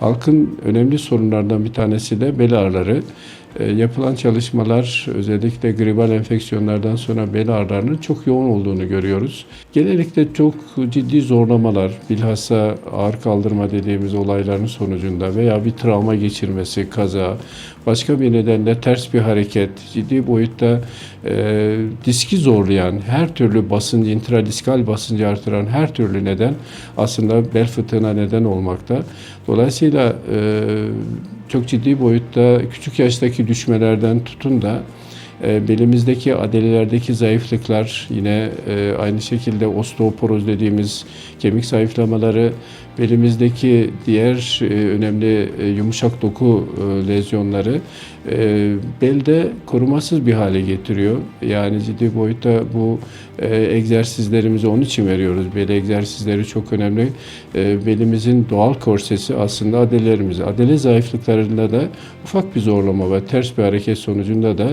Halkın önemli sorunlardan bir tanesi de bel ağrıları. E, yapılan çalışmalar özellikle gribal enfeksiyonlardan sonra bel ağrılarının çok yoğun olduğunu görüyoruz. Genellikle çok ciddi zorlamalar, bilhassa ağır kaldırma dediğimiz olayların sonucunda veya bir travma geçirmesi, kaza, başka bir nedenle ters bir hareket, ciddi boyutta e, diski zorlayan, her türlü basıncı, intradiskal basıncı artıran her türlü neden aslında bel fıtığına neden olmakta. Dolayısıyla e, çok ciddi boyutta küçük yaştaki düşmelerden tutun da e, belimizdeki adelelerdeki zayıflıklar yine e, aynı şekilde osteoporoz dediğimiz kemik zayıflamaları belimizdeki diğer e, önemli e, yumuşak doku lezyonları belde korumasız bir hale getiriyor. Yani ciddi boyutta bu egzersizlerimizi onun için veriyoruz. Bel egzersizleri çok önemli. Belimizin doğal korsesi aslında adelerimiz. Adele zayıflıklarında da ufak bir zorlama ve ters bir hareket sonucunda da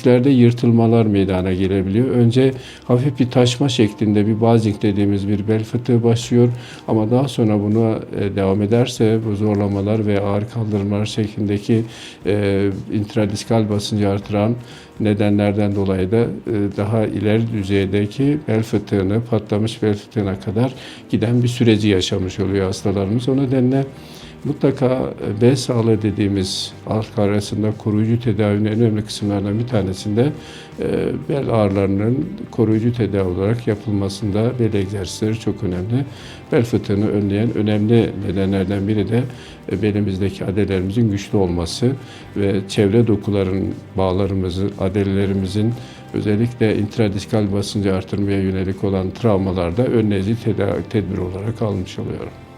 disklerde yırtılmalar meydana gelebiliyor. Önce hafif bir taşma şeklinde bir bazing dediğimiz bir bel fıtığı başlıyor ama daha sonra buna e, devam ederse bu zorlamalar ve ağır kaldırımlar şeklindeki e, intradiskal basıncı artıran nedenlerden dolayı da e, daha ileri düzeydeki bel fıtığını, patlamış bel fıtığına kadar giden bir süreci yaşamış oluyor hastalarımız. O nedenle mutlaka e, bel sağlığı dediğimiz halk arasında koruyucu tedavinin en önemli kısımlarından bir tanesinde e, bel ağrılarının koruyucu tedavi olarak yapılmasında bel egzersizleri çok önemli. Bel fıtığını önleyen önemli nedenlerden biri de e, belimizdeki adelelerimizin güçlü olması ve çevre dokuların, bağlarımızı, adelelerimizin özellikle intradiskal basıncı artırmaya yönelik olan travmalarda önleyici tedbir olarak almış oluyorum.